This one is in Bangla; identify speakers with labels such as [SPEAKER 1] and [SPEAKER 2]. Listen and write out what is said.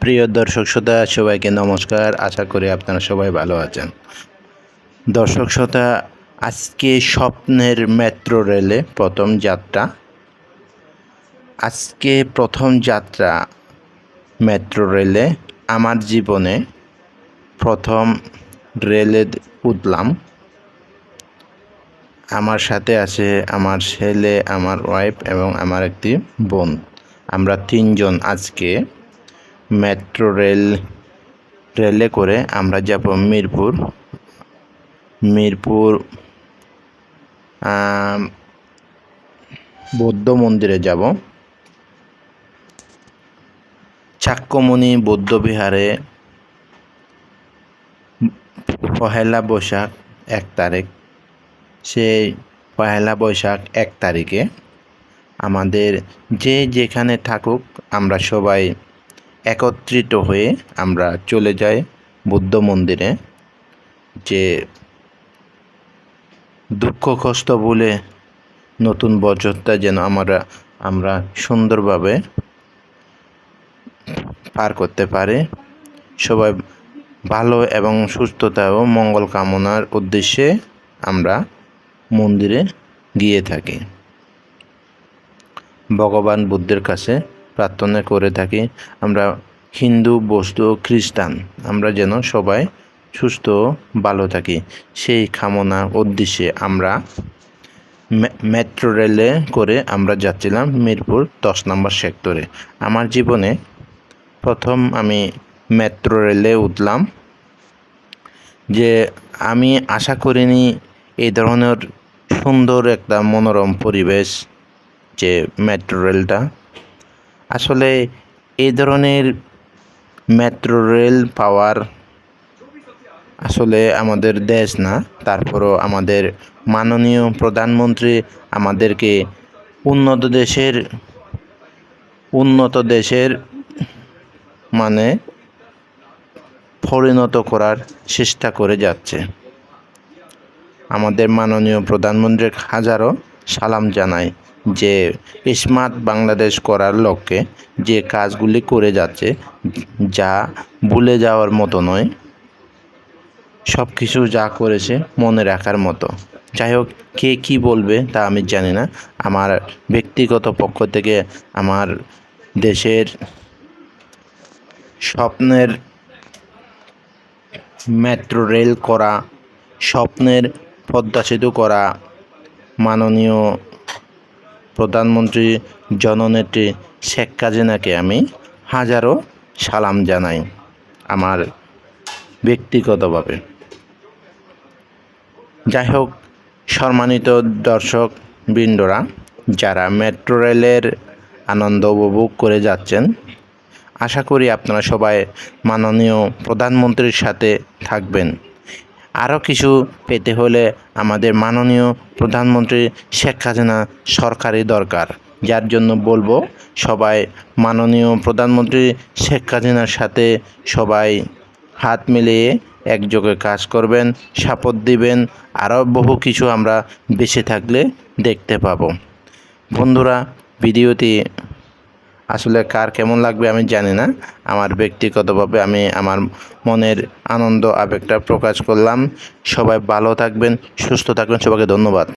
[SPEAKER 1] প্রিয় দর্শক শ্রোতা, সবাইকে নমস্কার। আশা করি আপনারা সবাই ভালো আছেন। দর্শক শ্রোতা, আজকে স্বপ্নের মেট্রো রেলে প্রথম যাত্রা। আজকে প্রথম যাত্রা মেট্রো রেলে। আমার জীবনে প্রথম রেলে উঠলাম। আমার সাথে আছে আমার ছেলে, আমার ওয়াইফ এবং আমার একটি বোন। আমরা তিনজন আজকে মেট্রো রেল, রেলে করে আমরা যাব মিরপুর। মিরপুর বৌদ্ধ মন্দিরে যাব। চাক্কমণি বৌদ্ধ বিহারে, পহেলা বৈশাখ এক তারিখ। সেই পহেলা বৈশাখ এক তারিখে আমাদের যে যেখানে থাকুক আমরা সবাই একত্রিত হয়ে আমরা চলে যাই বুদ্ধ মন্দিরে, যে দুঃখ কষ্ট বলে নতুন বছরটা যেন আমরা আমরা সুন্দরভাবে পার করতে পারি। সবাই ভালো এবং সুস্থতা ও মঙ্গল কামনার উদ্দেশ্যে আমরা মন্দিরে গিয়ে থাকি। ভগবান বুদ্ধের কাছে প্রার্থনা করে থাকি, আমরা হিন্দু, বৌদ্ধ, খ্রিস্টান, আমরা যেন সবাই সুস্থ, ভালো থাকি। সেই কামনা উদ্দেশ্যে আমরা মেট্রো রেলে করে আমরা যাচ্ছিলাম মিরপুর দশ নম্বর সেক্টরে। আমার জীবনে প্রথম আমি মেট্রো রেলে উঠলাম যে আমি আশা করিনি এই ধরনের সুন্দর একটা মনোরম পরিবেশ যে মেট্রো রেলটা আসলে এই ধরনের মেট্রো রেল পাওয়ার আসলে আমাদের দেশ না, তারপরও আমাদের মাননীয় প্রধানমন্ত্রী আমাদেরকে উন্নত দেশের উন্নত দেশের মানে পরিণত করার চেষ্টা করে যাচ্ছে। আমাদের মাননীয় প্রধানমন্ত্রীর হাজারো সালাম জানাই। যে স্মার্ট বাংলাদেশ করার লক্ষ্যে যে কাজগুলি করে যাচ্ছে, যা ভুলে যাওয়ার মতো নয় সব কিছু যা করেছে মনে রাখার মতো। যাই হোক, কে কী বলবে তা আমি জানি না। আমার ব্যক্তিগত পক্ষ থেকে আমার দেশের স্বপ্নের মেট্রো রেল করা, স্বপ্নের পদ্মা সেতু করা, মাননীয় প্রধানমন্ত্রী জননেত্রী শেখ হাসিনাকে আমি হাজারো সালাম জানাই আমার ব্যক্তিগতভাবে। যাই হোক, সম্মানিত দর্শক বৃন্দরা, যারা মেট্রো রেলের আনন্দ উপভোগ করে যাচ্ছেন, আশা করি আপনারা সবাই মাননীয় প্রধানমন্ত্রীর সাথে থাকবেন। আরও কিছু পেতে হলে আমাদের মাননীয় প্রধানমন্ত্রী শেখ হাসিনা সরকারই দরকার। যার জন্য বলব, সবাই মাননীয় প্রধানমন্ত্রী শেখ হাসিনার সাথে সবাই হাত মিলিয়ে একযোগে কাজ করবেন, শপথ দিবেন, আরও বহু কিছু আমরা বেঁচে থাকলে দেখতে পাবো। বন্ধুরা, ভিডিওটি আসলে কার কেমন লাগবে আমি জানি না। আমার ব্যক্তিগতভাবে আমি আমার মনের আনন্দ, আবেগটা প্রকাশ করলাম। সবাই ভালো থাকবেন, সুস্থ থাকবেন। সবাইকে ধন্যবাদ।